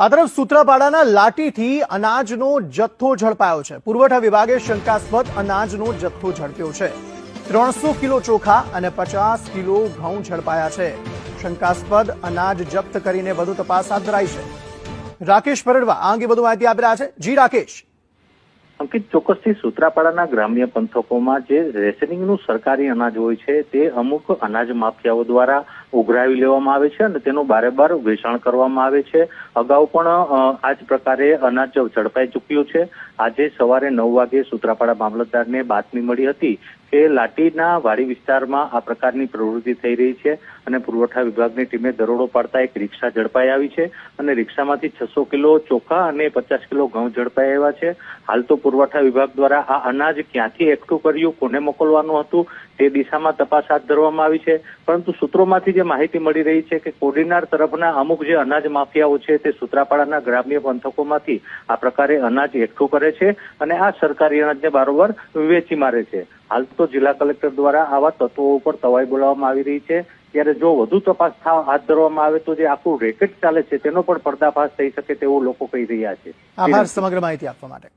આ તરફ સૂત્રાપાડાના લાઠીથી અનાજનો જથ્થો ઝડપાયો છે. પુરવઠા વિભાગે શંકાસ્પદ અનાજનો જથ્થો ઝડપ્યો છે. ત્રણસો કિલો ચોખા અને પચાસ કિલો ઘઉં ઝડપાયા છે. શંકાસ્પદ અનાજ જપ્ત કરીને વધુ તપાસ હાથ ધરાઈ છે. રાકેશ પરડવા આ અંગે વધુ માહિતી આપી રહ્યા છે. જી, રાકેશ. અંકિત, ચોક્કસથી સૂત્રાપાડાના ગ્રામ્ય પંથકોમાં જે રેશનિંગનું સરકારી અનાજ હોય છે, તે અમુક અનાજ માફિયાઓ દ્વારા ઉઘરાવી લેવામાં આવે છે અને તેનું બારેબાર વેચાણ કરવામાં આવે છે. અગાઉ પણ આ જ પ્રકારે અનાજ ઝડપાઈ ચૂક્યું છે. આજે સવારે નવ વાગે સુત્રાપાડા મામલતદારને બાતમી મળી હતી કે લાટીના વાડી વિસ્તારમાં આ પ્રકારની પ્રવૃત્તિ થઈ રહી છે અને પુરવઠા વિભાગની ટીમે દરોડો પાડતા એક રિક્ષા ઝડપાઈ આવી છે અને રિક્ષામાંથી છસો કિલો ચોખા અને પચાસ કિલો ઘઉં ઝડપાઈ આવ્યા છે. હાલ તો પુરવઠા વિભાગ દ્વારા આ અનાજ ક્યાંથી એકઠું કર્યું, કોને મોકલવાનું હતું, તે દિશામાં તપાસ હાથ ધરવામાં આવી છે. પરંતુ સૂત્રોમાંથી જે માહિતી મળી રહી છે કે કોડીનાર તરફના અમુક જે અનાજ માફિયાઓ છે તે સુત્રાપાડાના ગ્રામ્ય પંથકોમાંથી આ પ્રકારે અનાજ એકઠું કરે છે અને આ સરકારી અનાજને બારોબાર વેચી મારે છે. હાલ તો જિલ્લા કલેક્ટર દ્વારા આવા તત્વો ઉપર તવાઈ બોલાવવામાં આવી રહી છે. ત્યારે જો વધુ તપાસ હાથ ધરવામાં આવે તો જે આખું રેકેટ ચાલે છે તેનો પણ પર્દાફાશ થઈ શકે તેવું લોકો કહી રહ્યા છે. આભાર, સમગ્ર માહિતી આપવા માટે.